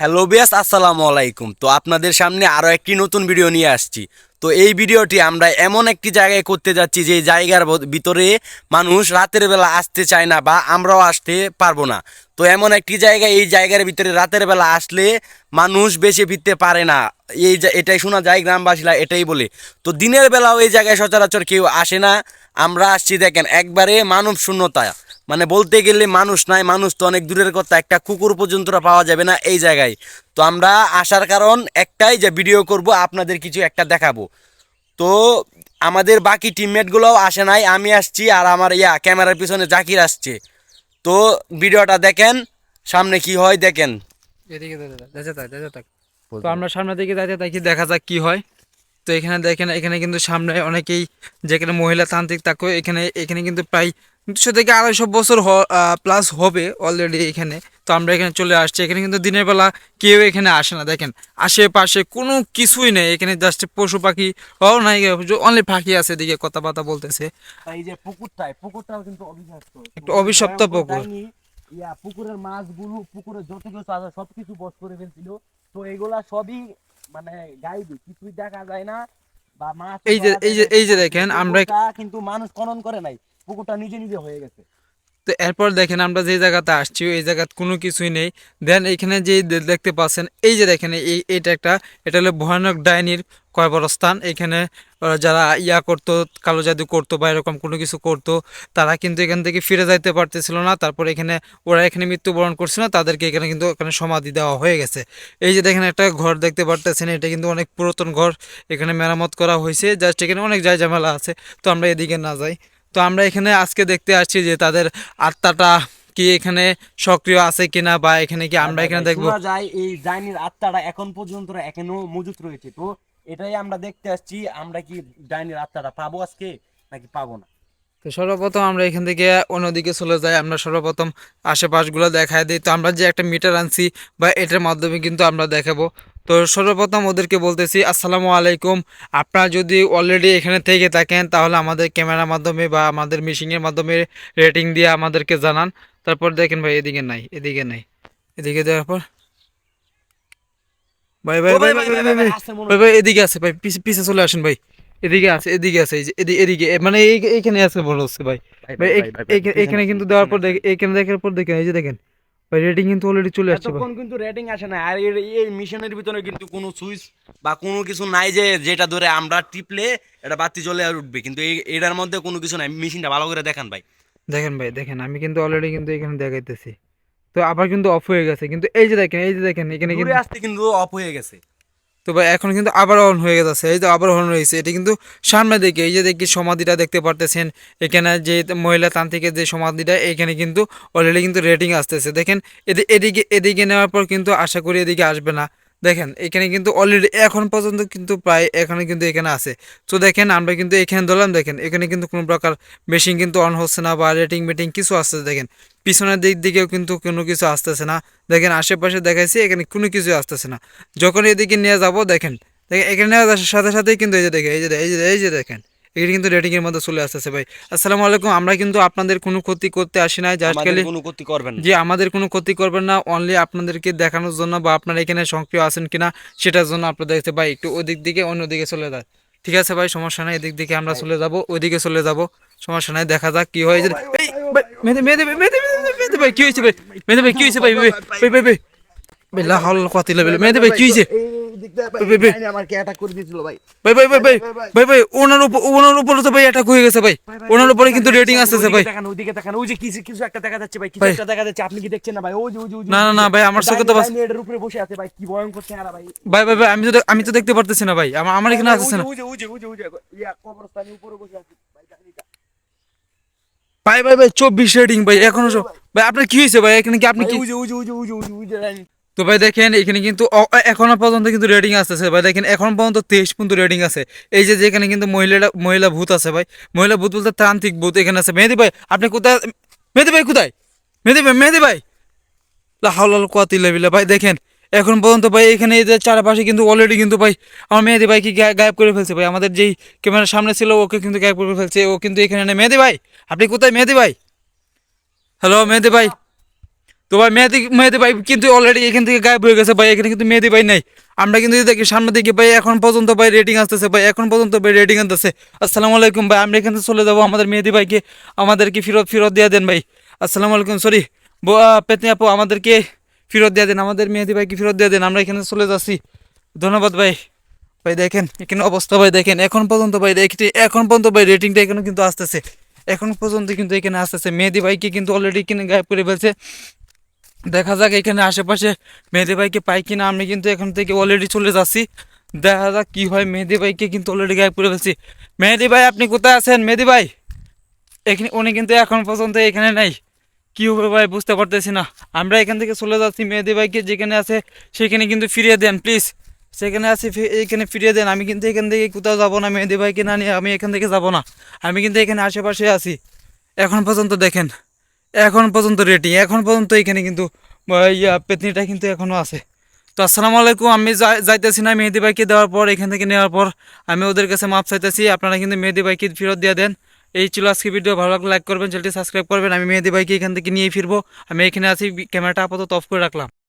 Hello বিয়াস, আসসালামু আলাইকুম। তো আপনাদের সামনে আরও একটি নতুন ভিডিও নিয়ে আসছি। তো এই ভিডিওটি আমরা এমন একটি জায়গায় করতে যাচ্ছি যে জায়গার ভিতরে মানুষ রাতের বেলা আসতে চায় না বা আমরাও আসতে পারব না। তো এমন একটি জায়গা এই জায়গার ভিতরে রাতের বেলা আসলে মানুষ বেশি ফিরতে পারে না। এই এটাই শোনা যায় গ্রামবাসীরা এটাই বলে। তো দিনের বেলাও এই জায়গায় সচরাচর কেউ আসে না। আমরা আসছি দেখেন, একবারে মানব শূন্যতা মানে বলতে গেলে মানুষ নাই, মানুষ তো অনেক দূরের কথা। একটা কুকুর পর্যন্ত পাওয়া যাবে না এই জায়গায়। তো আমরা আসার কারণ একটাই যে ভিডিও করব, আপনাদের কিছু একটা দেখাবো। তো আমাদের বাকি টিমমেটগুলোও আসে নাই, আমি আসছি আর আমার ইয়া, ক্যামেরার পিছনে জাকির আসছে। তো ভিডিওটা দেখেন সামনে কি হয় দেখেন। তো আমরা সামনের দিকে যাইতে থাকি দেখা যাক কি হয়। তো এখানে দেখেন এখানে কিন্তু সামনে অনেকেই যেখানে মহিলা তান্ত্রিক তাকে এখানে এখানে কিন্তু প্রায় দুশো থেকে আড়াইশো বছর প্লাস হবে অলরেডি এখানে। তো আমরা এখানে চলে আসছি। এখানে কিন্তু দিনের বেলা কেউ এখানে আসে না। দেখেন আশেপাশে কোনো কিছুই নেই। এখানে জাস্ট পশু পাখি ও নাই অনলি পাখি আছে এদিকে কথাবার্তা বলতেছে। এই যে পুকুরটাই পুকুরটাও কিন্তু অভিশপ্ত। একটু অভিশপ্ত পুকুর। ইয়া পুকুরের মাছগুলো পুকুরের যত কিছু আছে সব কিছু বস করে ফেলছিল। তো এগুলা সবই মানে গাইবি কিছুই দেখা যায় না। এই যে- এই যে- এই যে দেখেন, আমরা- কিন্তু মানুষ খনন করে নাই পুকুরটা নিজে নিজে হয়ে গেছে। তো এরপর দেখেন আমরা যে জায়গাতে আসছি এই জায়গাতে কোনো কিছুই নেই। দেন এখানে যে দেখতে পাচ্ছেন এই যে দেখেন এই এটা একটা এটা হলো ভয়ানক ডাইনির কয়বরস্থান এখানে যারা ইয়া করতো কালো জাদু করতো বা এরকম কোনো কিছু করতো তারা কিন্তু এখান থেকে ফিরে যাইতে পারতেছিল না। তারপর এখানে ওরা এখানে মৃত্যুবরণ করছে না তাদেরকে এখানে কিন্তু এখানে সমাধি দেওয়া হয়ে গেছে। এই যে দেখেন একটা ঘর দেখতে পারতেছেন এটা কিন্তু অনেক পুরাতন ঘর। এখানে মেরামত করা হয়েছে জাস্ট এখানে অনেক জায় ঝামেলা আছে তো আমরা এদিকে না যাই। তো আমরা এখানে আজকে দেখতে আসছি যে তাদের আত্মাটা কি এখানে সক্রিয় আছে কিনা বা এখানে কি আমরা এখানে দেখব? যায় এই ডাইনির আত্মাটা এখন পর্যন্ত এখনও মজুত রয়েছে। তো এটাই আমরা দেখতে আসছি, আমরা কি ডাইনির আত্মাটা পাবো আজকে, নাকি পাবো না? তো সর্বপ্রথম আমরা এখান থেকে অন্যদিকে চলে যাই, আমরা সর্বপ্রথম আশেপাশগুলো দেখায় দিই। তো আমরা যে একটা মিটার আনছি বা এটার মাধ্যমে কিন্তু আমরা দেখাবো। তো সর্বপ্রথম ওদেরকে বলতেছি, আসসালামু আলাইকুম। আপনারা যদি অলরেডি এখানে থেকে থাকেন, তাহলে আমাদের ক্যামেরার মাধ্যমে বা আমাদের মিশিংয়ের মাধ্যমে রেটিং দিয়ে আমাদেরকে জানান। তারপর দেখেন ভাই, এদিকে নাই এদিকে নাই, এদিকে দেওয়ার পর ভাই ভাই ভাই ভাই, ভাই ভাই, মনে এদিকে আছে ভাই পিছে চলে আসেন ভাই এদিকে আছে এদিকে আছে এই যে এদিকে মানে এইখানে আছে বড় হচ্ছে ভাই এইখানে কিন্তু দেওয়ার পর দেখে এইখানে দেখার পর দেখেন এই যে দেখেন ভাই রেটিং কিন্তু অলরেডি চলে আসছে কিন্তু রেটিং আসে না আর এই মিশনের ভিতরে কিন্তু কোনো সুইচ বা কোনো কিছু নাই যে যেটা ধরে আমরা টিপলে এটা বাতি জ্বলে আর উঠবে কিন্তু এটার মধ্যে কোনো কিছু নাই মেশিনটা ভালো করে দেখান ভাই দেখেন ভাই দেখেন আমি কিন্তু অলরেডি কিন্তু এখানে দেখাইতেছি তো আবার কিন্তু অফ হয়ে গেছে। কিন্তু এই যে দেখেন এই যে দেখেন এখানে কিন্তু আসতে কিন্তু অফ হয়ে গেছে। তো ভাই এখন কিন্তু আবার অন হয়ে গেছে এই তো আবার অন হয়েছে। এটা কিন্তু সামনে দিকে এই যে দেখি সমাধিটা দেখতে পারতেছেন। এখানে যে মহিলা তান্ত্রিকের যে সমাধিটা এখানে কিন্তু অলরেডি কিন্তু রেটিং আসতেছে। দেখেন এদি- এদিকে এদিকে নেওয়ার পর কিন্তু আশা করি এদিকে আসবে না। দেখেন, এখানে কিন্তু অলরেডি এখন পর্যন্ত কিন্তু প্রায় এখানে কিন্তু এখানে আছে। তো দেখেন, আমরা কিন্তু এখানে ধরলাম, দেখেন, এখানে কিন্তু কোনো প্রকার মেশিন কিন্তু অন হচ্ছে না বা রেটিং মেটিং কিছু আসতেছে দেখেন। পিছনের দিক দিকেও কিন্তু কোনো কিছু আসতেছে না। দেখেন, আশেপাশে দেখাইছি, এখানে কোনো কিছু আসতেছে না। যখন এদিকে নিয়ে যাব, দেখেন দেখেন, এখানে আসার সাথে সাথেই কিন্তু এই যে দেখেন, এই যে এই যে এই যে দেখেন। এখানে কিন্তু রেটিং এর মধ্যে চলে আসতেছে ভাই আসসালামু আলাইকুম আমরা কিন্তু আপনাদের কোনো ক্ষতি করতে আসি না জাস্ট খালি কোনো ক্ষতি করবেন না যে আমাদের কোনো ক্ষতি করবেন না অনলি আপনাদেরকে দেখানোর জন্য বা আপনারা এখানে সক্রিয় আছেন কিনা সেটার জন্য আপনাদের দেখতে ভাই একটু ওদিক দিকে অন্য দিকে চলে যায় ঠিক আছে ভাই সমস্যা নাই এদিক দিকে আমরা চলে যাব ওইদিকে চলে যাব সমস্যা নাই দেখা যাক কি হয় এই যে- এই, ভাই, মেহেদি মেহেদি ভাই, ভাই কি হয়েছে ভাই মেহেদি ভাই কি হয়েছে ভাই ভাই ভাই ভাই ভাই ভাই লা হাওলা কতি লেভেল মেহেদি ভাই কি হয়েছে হয়ে আপনি কি দেখছেন না ভাই না, না, ভাই, আমার চোখে তো উপরে বসে আছে ভাই কি ভয়ঙ্কর চেহারা ভাই ভাই ভাই ভাই আমি তো আমি তো দেখতে পারতেছি না ভাই আমার আমার এখানে আসতেছে না ইয়া উপরে বসে আছে ভাই ভাই ভাই ভাই চব্বিশ রেটিং ভাই এখনও ভাই আপনার কি হয়েছে ভাই এখানে কি আপনি কি তো ভাই দেখেন, এখানে কিন্তু এখনও পর্যন্ত কিন্তু রেটিং আসতেছে। ভাই দেখেন, এখন পর্যন্ত তেইশ পর্যন্ত রেটিং আছে। এই যে, যেখানে কিন্তু মহিলাটা মহিলা ভূত আছে ভাই। মহিলা ভূত বলতে তান্ত্রিক ভূত এখানে আছে। মেহেদি ভাই, আপনি কোথায়? মেহেদি ভাই কোথায়? মেহেদি ভাই মেহেদি ভাই! হাওলাল কোয়াতি লেবিলা ভাই দেখেন, এখন পর্যন্ত ভাই এখানে যে চারপাশে কিন্তু অলরেডি কিন্তু ভাই আমার মেহেদি ভাই কি গা- গায়েব করে ফেলছে ভাই। আমাদের যেই ক্যামেরার সামনে ছিল, ওকে কিন্তু গায়েব করে ফেলছে। ও কিন্তু এখানে মেহেদি ভাই, আপনি কোথায়? মেহেদি ভাই! হ্যালো, মেহেদি ভাই! তো ভাই, মেহেদি মেহেদি ভাই কিন্তু অলরেডি এখান থেকে গায়েব হয়ে গেছে ভাই, এখানে কিন্তু মেহেদি ভাই নাই। আমরা কিন্তু দেখি সামনে দিকে ভাই, এখন পর্যন্ত ভাই রেটিং আসতেছে ভাই, এখন পর্যন্ত ভাই রেটিং আসতেছে আসসালামু আলাইকুম ভাই, আমরা এখান থেকে চলে যাব আমাদের মেহেদি ভাইকে, আমাদেরকে ফেরত ফেরত দিয়ে দেন ভাই। আসসালামু আলাইকুম সরি পেতনি আপু, আমাদেরকে ফেরত দিয়ে দেন, আমাদের মেহেদি ভাইকে ফেরত দিয়ে দেন, আমরা এখানে চলে যাচ্ছি। ধন্যবাদ ভাই। ভাই দেখেন, এখানে অবস্থা ভাই দেখেন, এখন পর্যন্ত ভাই দেখছি এখন পর্যন্ত ভাই রেটিংটা এখানে কিন্তু আসতেছে। এখন পর্যন্ত কিন্তু এখানে আসতেছে। মেহেদি ভাইকে কিন্তু অলরেডি এখানে গায়েব করে ফেলছে। দেখা যাক এখানে আশেপাশে মেহেদি ভাইকে পাই কিনা। আমি কিন্তু এখান থেকে অলরেডি চলে যাচ্ছি। দেখা যাক কি হয় মেহেদি ভাইকে কিন্তু অলরেডি গায়েব করে ফেলছি। মেহেদি ভাই, আপনি কোথায় আছেন মেহেদি ভাই? এখানে উনি কিন্তু এখন পর্যন্ত এখানে নাই। কি হবে ভাই, বুঝতে পারতেছি না। আমরা এখান থেকে চলে যাচ্ছি মেহেদি ভাইকে, যেখানে আছে সেখানে কিন্তু ফিরিয়ে দেন প্লিজ সেখানে আছে এখানে ফিরিয়ে দেন। আমি কিন্তু এখান থেকে কোথাও যাব না মেহেদি ভাইকে, না নিয়ে আমি এখান থেকে যাব না। আমি কিন্তু এখানে আশেপাশে আছি। এখন পর্যন্ত দেখেন। এখন পর্যন্ত রেটিং এখন পর্যন্ত এখানে কিন্তু ইয়া, পেতনিটা কিন্তু এখনও আছে। তো আসসালামু আলাইকুম, আমি যাই- যাইতেছি না মেহেদি বাইকে দেওয়ার পর, এখান থেকে নেওয়ার পর আমি ওদের কাছে মাপ চাইতেছি, আপনারা কিন্তু মেহেদি বাইকে ফেরত দিয়ে দেন। এই ছিল আজকে ভিডিও ভালো লাগলে লাইক করবেন চ্যানেলটি সাবস্ক্রাইব করবেন, আমি মেহেদি বাইকে এখান থেকে নিয়ে ফিরবো, আমি এখানে আছি, ক্যামেরাটা আপাতত অফ করে রাখলাম।